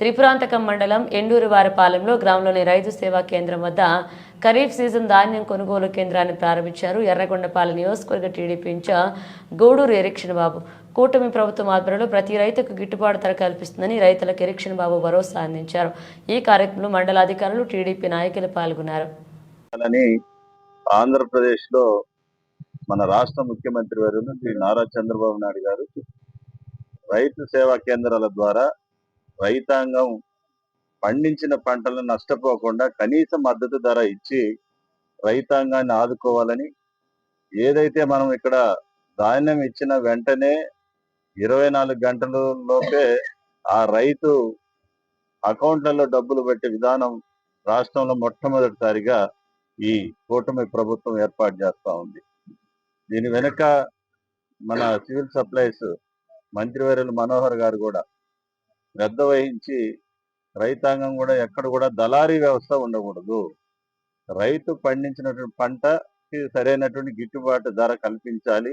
త్రిపురాంతకం మండలం ఎండూరువారిపాలెంలో గ్రామంలోని రైతు సేవా కేంద్రం వద్ద ఖరీఫ్ సీజన్ ధాన్యం కొనుగోలు కేంద్రాన్ని ప్రారంభించారు. ఎర్రగొండపాలెం నియోజకవర్గ TDP in charge Gudur Erixion Babu. కూటమి ప్రభుత్వం ఆధ్వర్యంలో ప్రతి రైతుకు గిట్టుబాటు ధర కల్పిస్తుందని రైతులకు ఎరిక్షన్ బాబు భరోసా అందించారు. ఈ కార్యక్రమంలో మండల అధికారులు టీడీపీ నాయకులు పాల్గొన్నారు. ఆంధ్రప్రదేశ్లో మన రాష్ట్ర ముఖ్యమంత్రి వారు శ్రీ నారా చంద్రబాబు నాయుడు గారు రైతు సేవా కేంద్రాల ద్వారా రైతాంగం పండించిన పంటలను నష్టపోకుండా కనీస మద్దతు ధర ఇచ్చి రైతాంగాన్ని ఆదుకోవాలని ఏదైతే మనం ఇక్కడ ధాన్యం ఇచ్చిన వెంటనే ఇరవై నాలుగు గంటల లోపే ఆ రైతు అకౌంట్లలో డబ్బులు పెట్టే విధానం రాష్ట్రంలో మొట్టమొదటిసారిగా ఈ కూటమి ప్రభుత్వం ఏర్పాటు చేస్తూ ఉంది. దీని వెనుక మన సివిల్ సప్లైస్ మంత్రివర్యులు మనోహర్ గారు కూడా శ్రద్ధ వహించి రైతాంగం కూడా ఎక్కడ కూడా దళారీ వ్యవస్థ ఉండకూడదు. రైతు పండించినటువంటి పంటకి సరైనటువంటి గిట్టుబాటు ధర కల్పించాలి.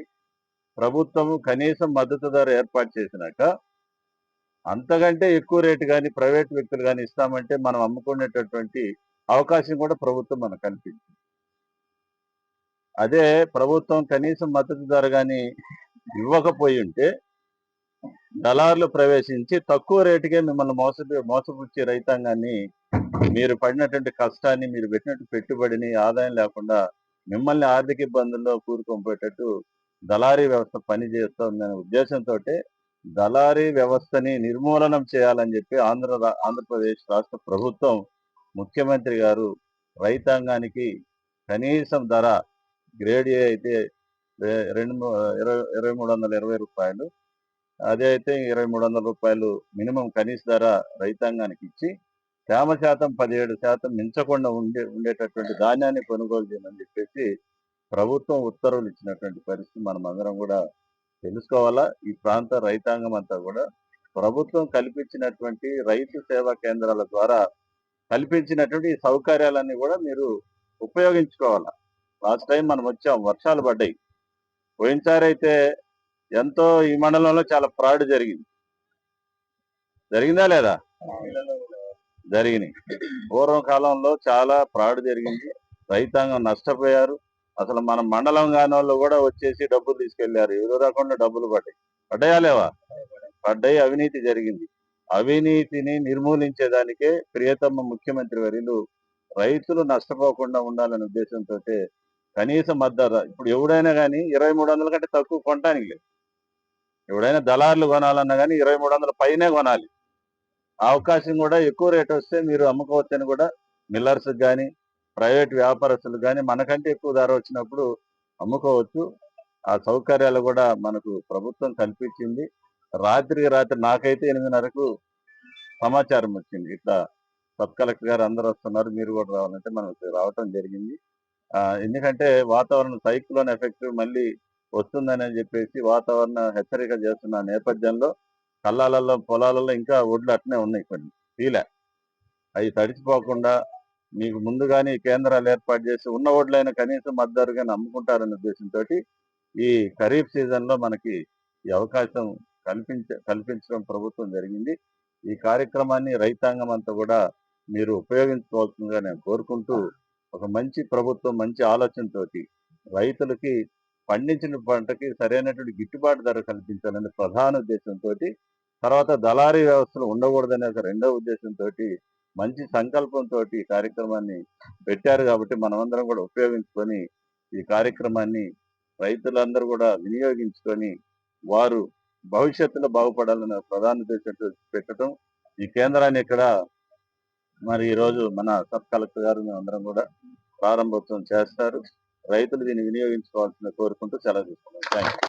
ప్రభుత్వము కనీసం మద్దతు ధర ఏర్పాటు చేసినాక అంతకంటే ఎక్కువ రేటు కానీ ప్రైవేట్ వ్యక్తులు కానీ ఇస్తామంటే మనం అమ్ముకునేటటువంటి అవకాశం కూడా ప్రభుత్వం మనకు కల్పించింది. అదే ప్రభుత్వం కనీసం మద్దతు ధర కానీ ఇవ్వకపోయి ఉంటే దళారులు ప్రవేశించి తక్కువ రేటుకే మిమ్మల్ని మోస మోసపుచ్చే రైతాంగాన్ని మీరు పడినటువంటి కష్టాన్ని మీరు పెట్టినట్టు పెట్టుబడిని ఆదాయం లేకుండా మిమ్మల్ని ఆర్థిక ఇబ్బందుల్లో కూరుకొనిపోయేటట్టు దళారీ వ్యవస్థ పనిచేస్తుందనే ఉద్దేశంతో దళారీ వ్యవస్థని నిర్మూలనం చేయాలని చెప్పి ఆంధ్ర ఆంధ్రప్రదేశ్ రాష్ట్ర ప్రభుత్వం ముఖ్యమంత్రి గారు రైతాంగానికి కనీసం ధర గ్రేడ్ ఏ అయితే రెండు ఇరవై ఇరవై మూడు వందల ఇరవై రూపాయలు అదే అయితే ఇరవై మూడు వందల రూపాయలు మినిమం కనీస ధర రైతాంగానికి ఇచ్చి తేమ శాతం పదిహేడు శాతం మించకుండా ఉండే ఉండేటటువంటి ధాన్యాన్ని కొనుగోలు చేయమని చెప్పేసి ప్రభుత్వం ఉత్తర్వులు ఇచ్చినటువంటి పరిస్థితి మనం అందరం కూడా తెలుసుకోవాలా. ఈ ప్రాంత రైతాంగం అంతా కూడా ప్రభుత్వం కల్పించినటువంటి రైతు సేవా కేంద్రాల ద్వారా కల్పించినటువంటి ఈ సౌకర్యాలన్నీ కూడా మీరు ఉపయోగించుకోవాలా. లాస్ట్ టైం మనం వచ్చాం వర్షాలు పడ్డాయి. పోయినసారి అయితే ఎంతో ఈ మండలంలో చాలా ఫ్రాడ్ జరిగింది. జరిగిందా లేదా? జరిగినాయి. పూర్వం కాలంలో చాలా ఫ్రాడ్ జరిగింది. రైతాంగం నష్టపోయారు. అసలు మన మండలం కాని వాళ్ళు కూడా వచ్చేసి డబ్బులు తీసుకెళ్ళారు. ఏదో రకంగా డబ్బులు పడ్డాయి. పడ్డాయా లేవా? పడ్డాయి. అవినీతి జరిగింది. అవినీతిని నిర్మూలించేదానికే ప్రియతమ్మ ముఖ్యమంత్రి వర్యులు రైతులు నష్టపోకుండా ఉండాలనే ఉద్దేశంతో కనీస మద్దతు. ఇప్పుడు ఎవడైనా కానీ ఇరవై మూడు వందల కంటే తక్కువ కొనడానికి లేదు. ఎవడైనా దళారులు కొనాలన్నా కానీ ఇరవై మూడు వందల పైనే కొనాలి. ఆ అవకాశం కూడా ఎక్కువ రేట్ వస్తే మీరు అమ్ముకోవచ్చని కూడా మిల్లర్స్ కానీ ప్రైవేట్ వ్యాపారస్తులు కానీ మనకంటే ఎక్కువ ధర వచ్చినప్పుడు అమ్ముకోవచ్చు. ఆ సౌకర్యాలు కూడా మనకు ప్రభుత్వం కల్పించింది. రాత్రికి రాత్రి నాకైతే ఎనిమిదిన్నరకు సమాచారం వచ్చింది. ఇట్లా సబ్ కలెక్టర్ గారు అందరూ వస్తున్నారు మీరు కూడా రావాలంటే మనకు రావటం జరిగింది. ఎందుకంటే వాతావరణ సైక్లోన్ ఎఫెక్ట్ మళ్ళీ వస్తుందని చెప్పేసి వాతావరణ హెచ్చరిక చేస్తున్న నేపథ్యంలో కళ్ళాలలో పొలాలలో ఇంకా ఒడ్లు అట్నే ఉన్నాయి కొన్ని. పీలే అవి తడిచిపోకుండా మీకు ముందుగానే కేంద్రాలు ఏర్పాటు చేసి ఉన్న ఒడ్లైన కనీసం మద్దరుగా అమ్ముకుంటారనే ఉద్దేశంతో ఈ ఖరీఫ్ సీజన్లో మనకి ఈ అవకాశం కల్పించ కల్పించడం ప్రభుత్వం జరిగింది. ఈ కార్యక్రమాన్ని రైతాంగం అంతా కూడా మీరు ఉపయోగించుకోవాల్సిందిగా నేను కోరుకుంటూ ఒక మంచి ప్రభుత్వం మంచి ఆలోచనతోటి రైతులకి పండించిన పంటకి సరైనటువంటి గిట్టుబాటు ధర కల్పించాలనే ప్రధాన ఉద్దేశంతో తర్వాత దళారీ వ్యవస్థలు ఉండకూడదనే ఒక రెండో ఉద్దేశంతో మంచి సంకల్పంతో ఈ కార్యక్రమాన్ని పెట్టారు కాబట్టి మనమందరం కూడా ఉపయోగించుకొని ఈ కార్యక్రమాన్ని రైతులందరూ కూడా వినియోగించుకొని వారు భవిష్యత్తులో బాగుపడాలనే ప్రధాన ఉద్దేశంతో పెట్టడం. ఈ కేంద్రాన్ని ఇక్కడ మరి ఈరోజు మన సబ్ కలెక్టర్ గారు అందరం కూడా ప్రారంభోత్సవం చేస్తారు. రైతులు దీన్ని వినియోగించుకోవాల్సిన కోరుకుంటూ సెలవు తీసుకున్నాను థ్యాంక్